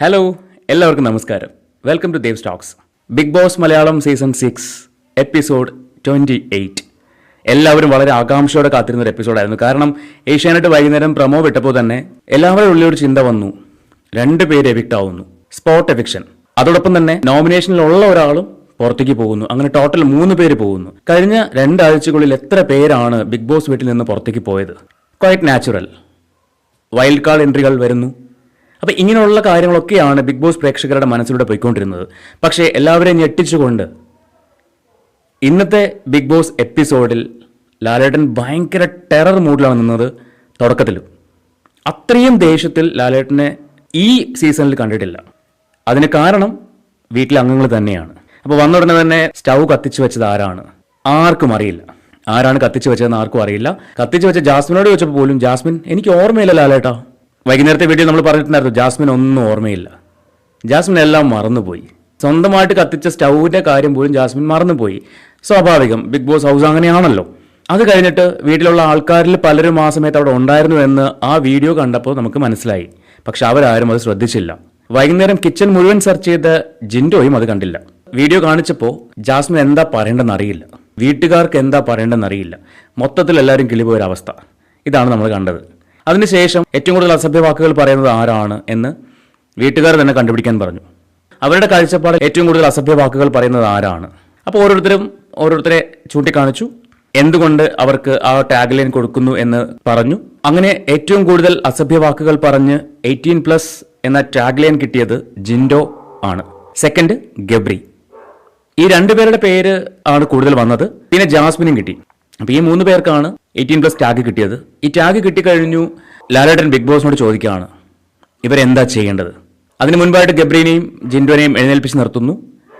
Hello എല്ലാവർക്കും നമസ്കാരം. Welcome to Dev Stokes big boss Malayalam season six episode twenty eight എല്ലാവരും വളരെ ആകാംക്ഷയോടെ കാത്തിരുന്ന ഒരു എപ്പിസോഡായിരുന്നു കാരണം ഏഷ്യാനെറ്റ് വൈകുന്നേരം പ്രമോ വിട്ടപ്പോൾ തന്നെ എല്ലാവരുടെ ഉള്ളിൽ ഒരു ചിന്ത വന്നു. രണ്ട് പേര് എവിക്റ്റ് ആവുന്നു. സ്പോട്ട് എവിക്ഷൻ അതോടൊപ്പം തന്നെ നോമിനേഷനിലുള്ള ഒരാളും പുറത്തേക്ക് പോകുന്നു. അങ്ങനെ ടോട്ടൽ മൂന്ന് പേര് പോകുന്നു. കഴിഞ്ഞ രണ്ടാഴ്ചകളിൽ എത്ര പേരാണ് ബിഗ് ബോസ് വീട്ടിൽ നിന്ന് പുറത്തേക്ക് പോയത്? ക്വൈറ്റ് നാച്ചുറൽ വൈൽഡ് കാർഡ് എൻട്രികൾ വരുന്നു. അപ്പോൾ ഇങ്ങനെയുള്ള കാര്യങ്ങളൊക്കെയാണ് ബിഗ് ബോസ് പ്രേക്ഷകരുടെ മനസ്സിലൂടെ പോയിക്കൊണ്ടിരുന്നത്. പക്ഷേ എല്ലാവരെയും ഞെട്ടിച്ചുകൊണ്ട് ഇന്നത്തെ ബിഗ് ബോസ് എപ്പിസോഡിൽ ലാലേട്ടൻ ഭയങ്കര ടെറർ മൂഡിലാണ് നിന്നത് തുടക്കത്തിൽ അത്രയും ദേഷ്യത്തിൽ ലാലേട്ടനെ ഈ സീസണിൽ കണ്ടിട്ടില്ല. അതിന് കാരണം വീട്ടിലെ അംഗങ്ങൾ തന്നെയാണ്. അപ്പോൾ വന്ന ഉടനെ തന്നെ സ്റ്റൗ കത്തിച്ചു വെച്ചത് ആരാണ്? ആർക്കും അറിയില്ല. ആരാണ് കത്തിച്ചു വെച്ചതെന്ന് ആർക്കും അറിയില്ല. കത്തിച്ചു വെച്ച ജാസ്മിനോട് ചോദിച്ചപ്പോൾ പോലും ജാസ്മിൻ എനിക്ക് ഓർമ്മയില്ല ലാലേട്ടാ. വൈകുന്നേരത്തെ വീഡിയോ നമ്മൾ പറഞ്ഞിട്ടുണ്ടായിരുന്നു ജാസ്മിൻ ഒന്നും ഓർമ്മയില്ല. ജാസ്മിൻ എല്ലാം മറന്നുപോയി. സ്വന്തമായിട്ട് കത്തിച്ച സ്റ്റൗവിന്റെ കാര്യം പോലും ജാസ്മിൻ മറന്നുപോയി. സ്വാഭാവികം ബിഗ് ബോസ് ഹൗസ് അങ്ങനെയാണല്ലോ. അത് കഴിഞ്ഞിട്ട് വീട്ടിലുള്ള ആൾക്കാരിൽ പലരും ആ സമയത്ത് അവിടെ ഉണ്ടായിരുന്നു എന്ന് ആ വീഡിയോ കണ്ടപ്പോൾ നമുക്ക് മനസ്സിലായി. പക്ഷെ അവരാരും അത് ശ്രദ്ധിച്ചില്ല. വൈകുന്നേരം കിച്ചൺ മുഴുവൻ സെർച്ച് ചെയ്ത ജിൻഡോയും അത് കണ്ടില്ല. വീഡിയോ കാണിച്ചപ്പോൾ ജാസ്മിൻ എന്താ പറയേണ്ടെന്ന് അറിയില്ല. വീട്ടുകാർക്ക് എന്താ പറയേണ്ടെന്ന് അറിയില്ല. മൊത്തത്തിൽ എല്ലാവരും കിളിപോയൊരവസ്ഥ. ഇതാണ് നമ്മൾ കണ്ടത്. അതിനുശേഷം ഏറ്റവും കൂടുതൽ അസഭ്യ വാക്കുകൾ പറയുന്നത് ആരാണ് എന്ന് വീട്ടുകാർ തന്നെ കണ്ടുപിടിക്കാൻ പറഞ്ഞു. അവരുടെ കാഴ്ചപ്പാടിൽ ഏറ്റവും കൂടുതൽ അസഭ്യ വാക്കുകൾ പറയുന്നത് ആരാണ്. അപ്പോൾ ഓരോരുത്തരും ഓരോരുത്തരെ ചൂണ്ടിക്കാണിച്ചു. എന്തുകൊണ്ട് അവർക്ക് ആ ടാഗ് ലൈൻ കൊടുക്കുന്നു എന്ന് പറഞ്ഞു. അങ്ങനെ ഏറ്റവും കൂടുതൽ അസഭ്യ വാക്കുകൾ പറഞ്ഞ് എയ്റ്റീൻ പ്ലസ് എന്ന ടാഗ് ലൈൻ കിട്ടിയത് ജിൻഡോ ആണ്. സെക്കൻഡ് ഗബ്രി. ഈ രണ്ടുപേരുടെ പേര് ആണ് കൂടുതൽ വന്നത്. പിന്നെ ജാസ്മിനും കിട്ടി. അപ്പൊ ഈ മൂന്ന് പേർക്കാണ് എയ്റ്റീൻ പ്ലസ് ടാഗ് കിട്ടിയത്. ഈ ടാഗ് കിട്ടിക്കഴിഞ്ഞു ലാലേട്ടൻ ബിഗ് ബോസിനോട് ചോദിക്കുകയാണ് ഇവരെന്താ ചെയ്യേണ്ടത്? അതിന് മുൻപായിട്ട് ഗബ്രീനെയും ജിൻഡോനെയും എഴുന്നേൽപ്പിച്ച് നിർത്തുന്നു.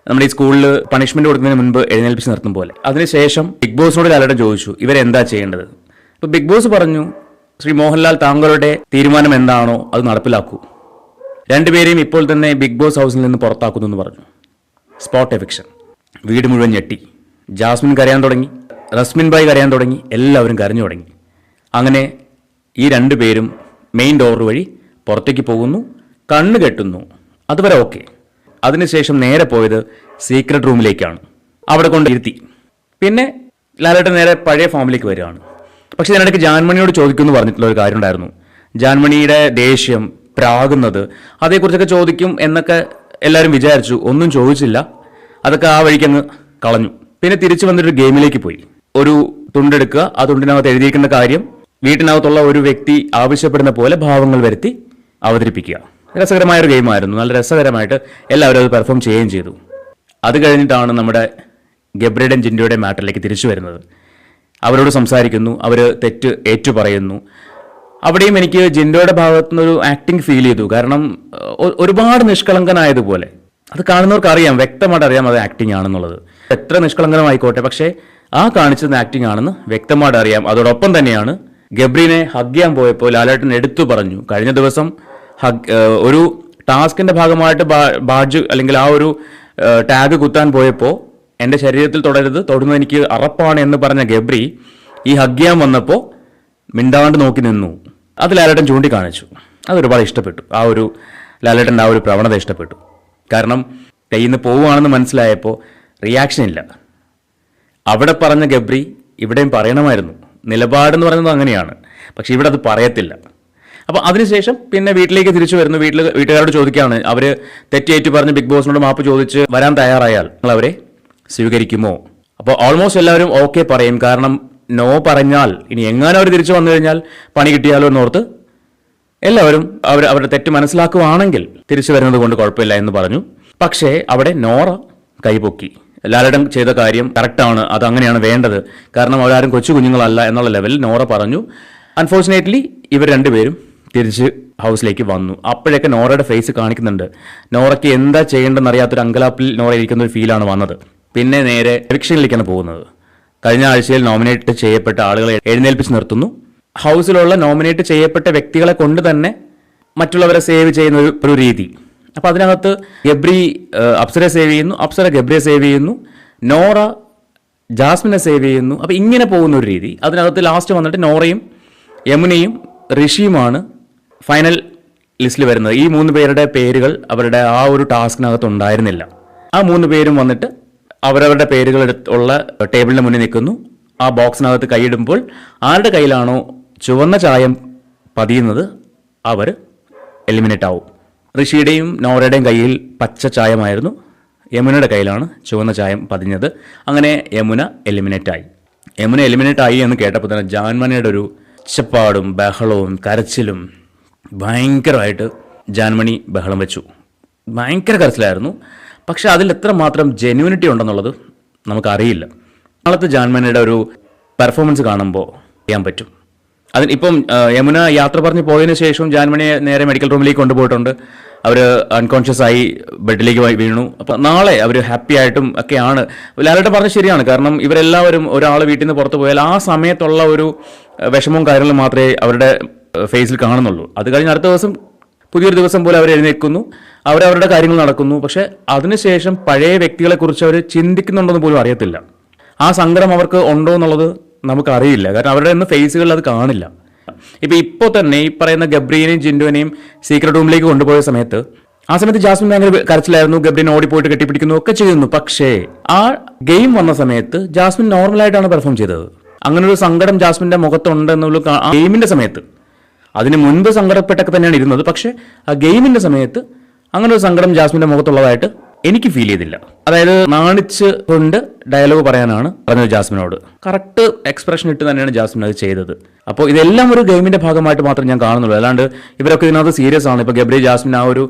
നമ്മുടെ ഈ സ്കൂളിൽ പണിഷ്മെന്റ് കൊടുക്കുന്നതിന് മുൻപ് എഴുന്നേൽപ്പിച്ച് നിർത്തും പോലെ. അതിനുശേഷം ബിഗ് ബോസിനോട് ലാലേട്ടൻ ചോദിച്ചു ഇവരെന്താ ചെയ്യേണ്ടത്? അപ്പൊ ബിഗ് ബോസ് പറഞ്ഞു ശ്രീ മോഹൻലാൽ താങ്കളുടെ തീരുമാനം എന്താണോ അത് നടപ്പിലാക്കൂ. രണ്ടുപേരെയും ഇപ്പോൾ തന്നെ ബിഗ് ബോസ് ഹൗസിൽ നിന്ന് പുറത്താക്കുന്നു എന്ന് പറഞ്ഞു. സ്പോട്ട് എഫിക്ഷൻ വീട് മുഴുവൻ ഞെട്ടി. ജാസ്മിൻ കരയാൻ തുടങ്ങി. റസ്മിൻ ബായ് കരയാൻ തുടങ്ങി എല്ലാവരും കരഞ്ഞു തുടങ്ങി. അങ്ങനെ ഈ രണ്ട് പേരും മെയിൻ ഡോർ വഴി പുറത്തേക്ക് പോകുന്നു കണ്ണ് കെട്ടുന്നു. അതുവരെ ഓക്കെ അതിനുശേഷം നേരെ പോയത് സീക്രട്ട് റൂമിലേക്കാണ് അവിടെ കൊണ്ട് ഇരുത്തി. പിന്നെ ലാലേട്ടൻ നേരെ പഴയ ഫോമിലേക്ക് വരികയാണ്. പക്ഷെ ഇതിനിടയ്ക്ക് ജാൻമണിയോട് ചോദിക്കുമെന്ന് പറഞ്ഞിട്ടുള്ള ഒരു കാര്യം ഉണ്ടായിരുന്നു. ജാൻമണിയുടെ ദേഷ്യം പ്രാകുന്നത് അതേക്കുറിച്ചൊക്കെ ചോദിക്കും എന്നൊക്കെ എല്ലാവരും വിചാരിച്ചു. ഒന്നും ചോദിച്ചില്ല. അതൊക്കെ ആ വഴിക്ക് അങ്ങ് കളഞ്ഞു. പിന്നെ തിരിച്ചു വന്നിട്ട് ഗെയിമിലേക്ക് പോയി. ഒരു തുണ്ടെടുക്കുക. ആ തുണ്ടിനകത്ത് എഴുതിയിരിക്കുന്ന കാര്യം വീട്ടിനകത്തുള്ള ഒരു വ്യക്തി ആവശ്യപ്പെടുന്ന പോലെ ഭാവങ്ങൾ വരുത്തി അവതരിപ്പിക്കുക. രസകരമായ ഒരു ഗെയിമായിരുന്നു നല്ല രസകരമായിട്ട് എല്ലാവരും അത് പെർഫോം ചെയ്യുകയും ചെയ്തു. അത് കഴിഞ്ഞിട്ടാണ് നമ്മുടെ ഗബ്രിയുടെയും ജിൻഡിയുടെ മാറ്ററിലേക്ക് തിരിച്ചു വരുന്നത്. അവരോട് സംസാരിക്കുന്നു. അവർ തെറ്റ് ഏറ്റു പറയുന്നു. അവിടെയും എനിക്ക് ജിൻഡോയുടെ ഭാഗത്തു നിന്നൊരു ആക്ടിങ് ഫീൽ ചെയ്തു. കാരണം ഒരുപാട് നിഷ്കളങ്കനായതുപോലെ. അത് കാണുന്നവർക്ക് അറിയാം. വ്യക്തമായിട്ട് അറിയാം അത് ആക്ടിങ് ആണെന്നുള്ളത്. എത്ര നിഷ്കളങ്കനമായിക്കോട്ടെ. പക്ഷേ ആ കാണിച്ചത് ആക്ടിങ് ആണെന്ന് വ്യക്തമായിട്ട് അറിയാം അതോടൊപ്പം തന്നെയാണ് ഗബ്രീനെ ഹഗ് ചെയ്യാൻ പോയപ്പോൾ ലാലേട്ടൻ എടുത്തു പറഞ്ഞു. കഴിഞ്ഞ ദിവസം ഹഗ് ഒരു ടാസ്കിന്റെ ഭാഗമായിട്ട് ബാഡ്ജ് അല്ലെങ്കിൽ ആ ഒരു ടാഗ് കുത്താൻ പോയപ്പോൾ എന്റെ ശരീരത്തിൽ തുടരുത് തൊടുന്നത് എനിക്ക് അറപ്പാണ് എന്ന് പറഞ്ഞ ഗബ്രി ഈ ഹഗ് ചെയ്യാൻ വന്നപ്പോൾ മിണ്ടാണ്ട് നോക്കി നിന്നു. അത് ലാലേട്ടൻ ചൂണ്ടിക്കാണിച്ചു. അത് ഒരുപാട് ഇഷ്ടപ്പെട്ടു. ആ ഒരു ലാലേട്ടന്റെ ആ ഒരു പ്രവണത ഇഷ്ടപ്പെട്ടു. കാരണം കയ്യിൽ നിന്ന് പോവുകയാണെന്ന് മനസ്സിലായപ്പോൾ റിയാക്ഷൻ ഇല്ല. അവിടെ പറഞ്ഞ ഗബ്രി ഇവിടെയും പറയണമായിരുന്നു. നിലപാടെന്ന് പറയുന്നത് അങ്ങനെയാണ്. പക്ഷെ ഇവിടെ അത് പറയത്തില്ല. അപ്പോൾ അതിനുശേഷം പിന്നെ വീട്ടിലേക്ക് തിരിച്ചു വരുന്നു. വീട്ടിൽ വീട്ടുകാരോട് ചോദിക്കുകയാണ്. അവർ തെറ്റേറ്റു പറഞ്ഞ് ബിഗ് ബോസിനോട് മാപ്പ് ചോദിച്ച് വരാൻ തയ്യാറായാൽ നിങ്ങൾ അവരെ സ്വീകരിക്കുമോ? അപ്പോൾ ഓൾമോസ്റ്റ് എല്ലാവരും ഓക്കെ പറയും. കാരണം നോ പറഞ്ഞാൽ ഇനി എങ്ങാനും അവർ തിരിച്ചു വന്നു കഴിഞ്ഞാൽ പണി കിട്ടിയാലോ എന്നോർത്ത് എല്ലാവരും അവർ അവരുടെ തെറ്റ് മനസ്സിലാക്കുവാണെങ്കിൽ തിരിച്ചു വരുന്നത് കൊണ്ട് കുഴപ്പമില്ല എന്ന് പറഞ്ഞു. പക്ഷേ അവിടെ നോറ കൈപൊക്കി ലാലടൻ ചെയ്ത കാര്യം കറക്റ്റാണ് അത് അങ്ങനെയാണ് വേണ്ടത്. കാരണം അവരാരും കൊച്ചു കുഞ്ഞുങ്ങളല്ല എന്നുള്ള ലെവലിൽ നോറ പറഞ്ഞു. അൺഫോർച്ചുനേറ്റ്ലി ഇവർ രണ്ടുപേരും തിരിച്ച് ഹൗസിലേക്ക് വന്നു. അപ്പോഴൊക്കെ നോറയുടെ ഫേസ് കാണിക്കുന്നുണ്ട്. നോറയ്ക്ക് എന്താ ചെയ്യേണ്ടെന്ന് അറിയാത്തൊരു അങ്കലാപ്പിൽ നോറ ഇരിക്കുന്ന ഒരു ഫീലാണ് വന്നത്. പിന്നെ നേരെ എവിക്ഷനിലേക്കാണ് പോകുന്നത്. കഴിഞ്ഞ ആഴ്ചയിൽ നോമിനേറ്റ് ചെയ്യപ്പെട്ട ആളുകളെ എഴുന്നേൽപ്പിച്ച് നിർത്തുന്നു. ഹൗസിലുള്ള നോമിനേറ്റ് ചെയ്യപ്പെട്ട വ്യക്തികളെ കൊണ്ട് തന്നെ മറ്റുള്ളവരെ സേവ് ചെയ്യുന്ന ഒരു രീതി. അപ്പോൾ അതിനകത്ത് ഗബ്രി അപ്സരെ സേവ് ചെയ്യുന്നു. അപ്സര ഗബ്രിയെ സേവ് ചെയ്യുന്നു. നോറ ജാസ്മിനെ സേവ് ചെയ്യുന്നു. അപ്പോൾ ഇങ്ങനെ പോകുന്ന ഒരു രീതി. അതിനകത്ത് ലാസ്റ്റ് വന്നിട്ട് നോറയും യമുനയും ഋഷിയുമാണ് ഫൈനൽ ലിസ്റ്റിൽ വരുന്നത്. ഈ മൂന്ന് പേരുടെ പേരുകൾ അവരുടെ ആ ഒരു ടാസ്കിനകത്ത് ഉണ്ടായിരുന്നില്ല. ആ മൂന്ന് പേരും വന്നിട്ട് അവരവരുടെ പേരുകൾ ഉള്ള ടേബിളിന് മുന്നിൽ നിൽക്കുന്നു. ആ ബോക്സിനകത്ത് കൈയിടുമ്പോൾ ആരുടെ കയ്യിലാണോ ചുവന്ന ചായം പതിയുന്നത് അവർ എലിമിനേറ്റ് ആവും. ഋഷിയുടെയും നോറയുടെയും കയ്യിൽ പച്ച ചായമായിരുന്നു. യമുനയുടെ കയ്യിലാണ് ചുവന്ന ചായം പതിഞ്ഞത്. അങ്ങനെ യമുന എലിമിനേറ്റ് ആയി. യമുന എലിമിനേറ്റ് ആയി എന്ന് കേട്ടപ്പോൾ തന്നെ ജാൻമണിയുടെ ഒരു ഒച്ചപ്പാടും ബഹളവും കരച്ചിലും ഭയങ്കരമായിട്ട് ജാൻമണി ബഹളം വെച്ചു. ഭയങ്കര കരച്ചിലായിരുന്നു. പക്ഷേ അതിൽ എത്രമാത്രം ജെന്യൂനിറ്റി ഉണ്ടെന്നുള്ളത് നമുക്കറിയില്ല. നാളത്തെ ജാൻമണിയുടെ ഒരു പെർഫോമൻസ് കാണുമ്പോൾ ചെയ്യാൻ പറ്റും. അതിന് ഇപ്പം യമുന യാത്ര പറഞ്ഞ് പോയതിനു ശേഷം ജാൻമണിയെ നേരെ മെഡിക്കൽ റൂമിലേക്ക് കൊണ്ടുപോയിട്ടുണ്ട്. അവർ അൺകോൺഷ്യസ് ആയി ബെഡിലേക്ക് വീണു. അപ്പം നാളെ അവർ ഹാപ്പി ആയിട്ടും ഒക്കെയാണ്. ലാലേട്ടൻ പറഞ്ഞത് ശരിയാണ്. കാരണം ഇവരെല്ലാവരും ഒരാൾ വീട്ടിൽ നിന്ന് പുറത്ത് പോയാൽ ആ സമയത്തുള്ള ഒരു വിഷമവും കാര്യങ്ങളും മാത്രമേ അവരുടെ ഫേസിൽ കാണുന്നുള്ളൂ. അത് കഴിഞ്ഞ് അടുത്ത ദിവസം പുതിയൊരു ദിവസം പോലെ അവർ എഴുന്നേൽക്കുന്നു. അവരവരുടെ കാര്യങ്ങൾ നടക്കുന്നു. പക്ഷെ അതിനുശേഷം പഴയ വ്യക്തികളെക്കുറിച്ച് അവർ ചിന്തിക്കുന്നുണ്ടെന്ന് പോലും അറിയത്തില്ല. ആ സങ്കടം അവർക്ക് ഉണ്ടോ എന്നുള്ളത് നമുക്കറിയില്ല. കാരണം അവരുടെ ഒന്നും ഫേസുകളിൽ അത് കാണില്ല. ഇപ്പൊ ഇപ്പോൾ തന്നെ ഈ പറയുന്ന ഗബ്രീനെയും ജിൻഡുവിനെയും സീക്രട്ട് റൂമിലേക്ക് കൊണ്ടുപോയ സമയത്ത് ആ സമയത്ത് ജാസ്മിൻ ഭയങ്കര കരച്ചിലായിരുന്നു. ഗബ്രീൻ ഓടിപ്പോയിട്ട് കെട്ടിപ്പിടിക്കുന്നു ഒക്കെ ചെയ്യുന്നു. പക്ഷേ ആ ഗെയിം വന്ന സമയത്ത് ജാസ്മിൻ നോർമലായിട്ടാണ് പെർഫോം ചെയ്തത്. അങ്ങനെ ഒരു സങ്കടം ജാസ്മിന്റെ മുഖത്തുണ്ട് എന്നുള്ള സമയത്ത്. അതിന് മുൻപ് സങ്കടപ്പെട്ടൊക്കെ തന്നെയാണ് ഇരുന്നത്. പക്ഷേ ആ ഗെയിമിന്റെ സമയത്ത് അങ്ങനെ ഒരു സങ്കടം ജാസ്മിന്റെ മുഖത്തുള്ളതായിട്ട് എനിക്ക് ഫീൽ ചെയ്തില്ല. അതായത് നാണിച്ച് കൊണ്ട് ഡയലോഗ് പറയാനാണ് പറഞ്ഞത് ജാസ്മിനോട്. കറക്റ്റ് എക്സ്പ്രഷൻ ഇട്ട് തന്നെയാണ് ജാസ്മിൻ അത് ചെയ്തത്. അപ്പോൾ ഇതെല്ലാം ഒരു ഗെയിമിന്റെ ഭാഗമായിട്ട് മാത്രം ഞാൻ കാണുന്നുള്ളൂ. അല്ലാണ്ട് ഇവരൊക്കെ ഇതിനകത്ത് സീരിയസ് ആണ്. ഇപ്പോൾ ഗബ്രി ജാസ്മിൻ ആ ഒരു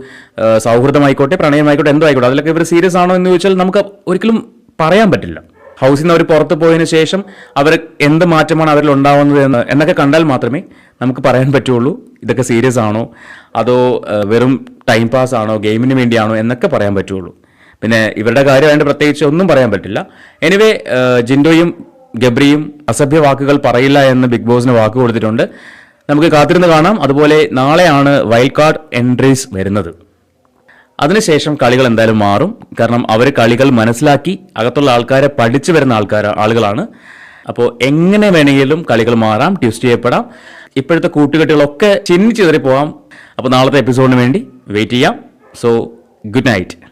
സൗഹൃദമായിക്കോട്ടെ പ്രണയമായിക്കോട്ടെ എന്തോ ആയിക്കോട്ടെ അതിലൊക്കെ ഇവർ സീരിയസ് ആണോ എന്ന് ചോദിച്ചാൽ നമുക്ക് ഒരിക്കലും പറയാൻ പറ്റില്ല. ഹൗസിൽ നിന്ന് അവർ പുറത്ത് പോയതിന് ശേഷം അവർ എന്ത് മാറ്റമാണ് അവരിൽ ഉണ്ടാവുന്നത് എന്ന് എന്നൊക്കെ കണ്ടാൽ മാത്രമേ നമുക്ക് പറയാൻ പറ്റുള്ളൂ. ഇതൊക്കെ സീരിയസ് ആണോ? അതോ വെറും ടൈം പാസ് ആണോ? ഗെയിമിന് വേണ്ടിയാണോ? എന്നൊക്കെ പറയാൻ പറ്റുള്ളൂ. പിന്നെ ഇവരുടെ കാര്യമായിട്ട് പ്രത്യേകിച്ച് ഒന്നും പറയാൻ പറ്റില്ല. എനിവേ ജിൻഡോയും ഗബ്രിയും അസഭ്യ വാക്കുകൾ പറയില്ല എന്ന് ബിഗ് ബോസിന് വാക്ക് കൊടുത്തിട്ടുണ്ട്. നമുക്ക് കാത്തിരുന്ന് കാണാം. അതുപോലെ നാളെയാണ് വൈൽഡ് കാർഡ് എൻട്രീസ് വരുന്നത്. അതിനുശേഷം കളികൾ എന്തായാലും മാറും. കാരണം അവർ കളികൾ മനസ്സിലാക്കി അകത്തുള്ള ആൾക്കാരെ പഠിച്ചു വരുന്ന ആൾക്കാർ ആളുകളാണ്. അപ്പോൾ എങ്ങനെ വേണമെങ്കിലും കളികൾ മാറാം ട്വിസ്റ്റ് ചെയ്യപ്പെടാം. ഇപ്പോഴത്തെ കൂട്ടുകെട്ടുകളൊക്കെ ചിന്നിച്ചിതറി പോവാം അപ്പോൾ നാളത്തെ എപ്പിസോഡിന് വേണ്ടി വെയിറ്റ് ചെയ്യാം. So good night